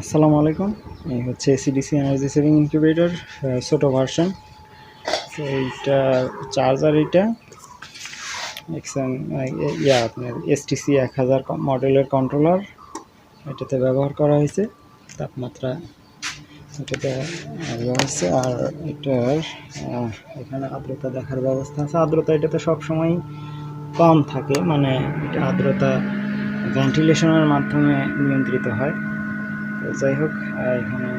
আসসালামু আলাইকুম। এই হচ্ছে AC DC energy saving incubator ছোটো ভার্সন তো এইটা চার্জার এইটা। এক্সএম ইয়া আপনার এসটিসি এক হাজার মডেলের কন্ট্রোলার এটাতে ব্যবহার করা হয়েছে। তাপমাত্রা এটাতে হচ্ছে আর এটার এখানে আর্দ্রতা দেখার ব্যবস্থা আছে। আর্দ্রতা এটাতে সবসময় কম থাকে। মানে এটা আর্দ্রতা ভেন্টিলেশনের মাধ্যমে নিয়ন্ত্রিত হয়। তো যাই হোক এখানে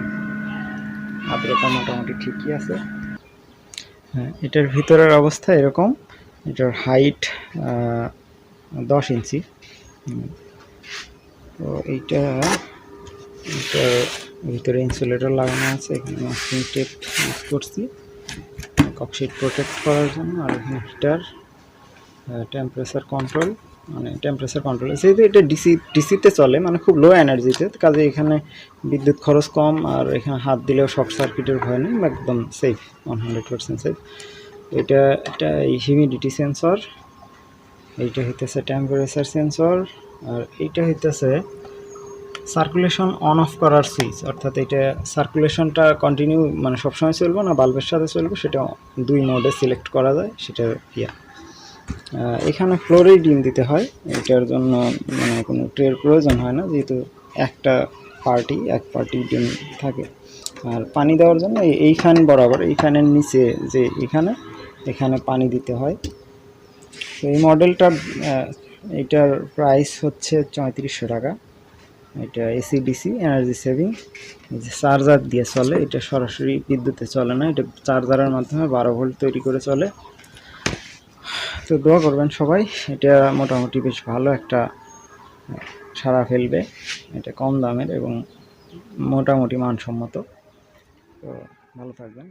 আর্দ্রতা মোটামুটি ঠিকই আছে। হ্যাঁ এটার ভিতরের অবস্থা এরকম। এটার হাইট দশ ইঞ্চি। তো এইটা এটার ভিতরে ইনসুলেটর লাগানো আছে, এখানে মাস্কিং টেপ ইউজ করছি। ককশিট প্রোটেক্ট করার জন্য, আর এখানে হিটার টেম্পারেচার কন্ট্রোল মানে টেম্পারেচার কন্ট্রোল যেহেতু এটা ডিসি ডিসিতে চলে মানে খুব লো এনার্জিতে কাজে এখানে বিদ্যুৎ খরচ কম আর এখানে হাত দিলেও শর্ট সার্কিটের ভয় নেই, একদম safe one hundred percent safe এটা এটা হিউমিডিটি সেন্সর এইটা হইতেছে টেম্পারেচার সেন্সর আর এইটা হইতেছে সার্কুলেশন অন অফ করার সুইচ অর্থাৎ এটা সার্কুলেশনটা কন্টিনিউ মানে সবসময় চলবে না, বাল্বের সাথে চলবে, সেটা দুই মোডে সিলেক্ট করা যায়, সেটা ইয়া এখানে ফ্লোরেই ডিম দিতে হয়। এটার জন্য মানে কোনো ট্রের প্রয়োজন হয় না, যেহেতু একটা পার্টি, এক পার্টি ডিম থাকে। আর পানি দেওয়ার জন্য এই- এইখান বরাবর এই এইখানের নিচে যে এখানে এখানে পানি দিতে হয়। তো এই মডেলটা এটার প্রাইস হচ্ছে চৌত্রিশশো টাকা। এটা এসি ডিসি এনার্জি সেভিং যে চার্জার দিয়ে চলে। এটা সরাসরি বিদ্যুতে চলে না, এটা চার্জারের মাধ্যমে বারো ভোল্ট তৈরি করে চলে। তো দোয়া করবেন সবাই। এটা মোটামুটি বেশ ভালো একটা সারা ফেলবে। এটা কম দামের এবং মোটামুটি মানসম্মত। তো ভালো থাকবেন।